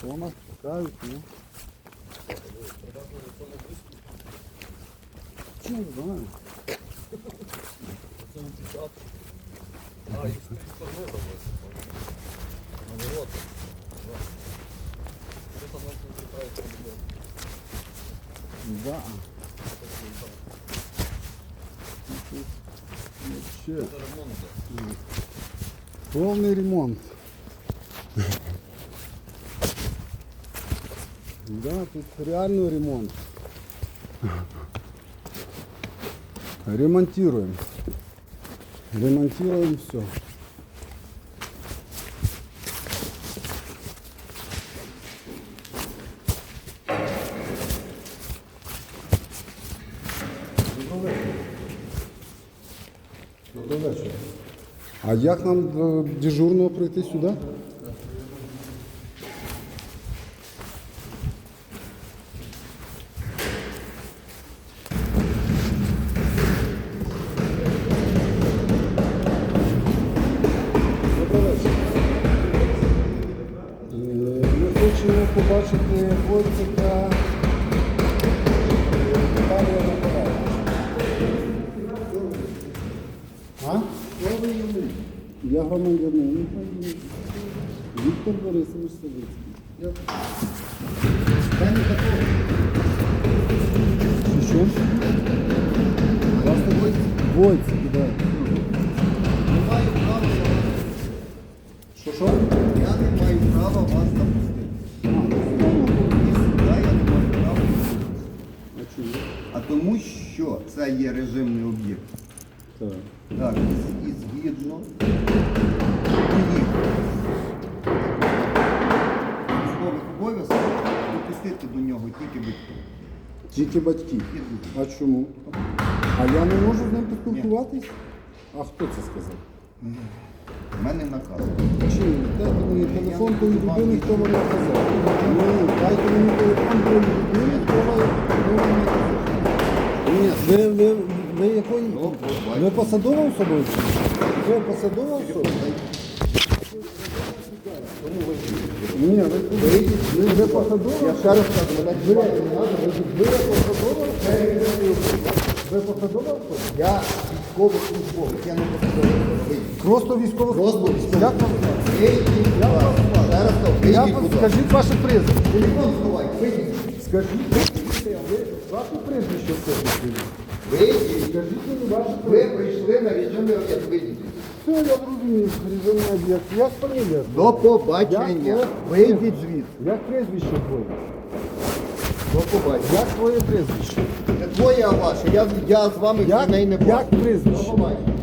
телефонах чекають, ну. Чи не знаю. Це антикатор. А, їх з тієї сторони робити. Ну, вот. Це там нас не звертається любов. Да. Вообще. Це ремонт. да. Повний ремонт. Да, тут реально ремонт. Ремонтируем. Ремонтируем все. А як нам дежурного прийти сюди? Хочемо побачити Войцика Віталія? Я громадянин. Віктор Борисович Савицький. Що що? Войцик, да. Що що? Я не маю права вас запустити. Тому що це є режимний об'єкт. Так. Так, і згідно військових обов'язків допустити до нього тільки батьків. Тільки батьки. А чому? А я не можу з ним поспілкуватись? А хто це сказав? У мене наказ. Чи дайте мені телефон тої людини, хто вам наказав? Ні, дайте мені телефон тої людини, хто вам ви, ви, ви якої? Ну. Ви посадова особа? Ви посадова особа? Ні, ви, ви, ви, ви посадова? Я ще раз кажу, мене ви, ви, ви посадова? Ви посадова особа? Я військовослужбовець, я не посадовий. Просто військово Просто військово. Як вам звати? Ласка. Ще раз Я вийдіть, будь ласка. скажіть ваше прізвище. Телефон сховай, вийдіть. Скажіть, ви ваше прізвище все Ви прізвище. прийшли на режимний об'єкт, вийдіть. Все, я зрозумів, режимний об'єкт. Як фамілія? До побачення. Вийдіть звідси. Як прізвище твоє? До побачення. Як твоє прізвище? Не твоє, а ваше. Я, я з вами Як, в неї не буду. як До прізвище? побачення.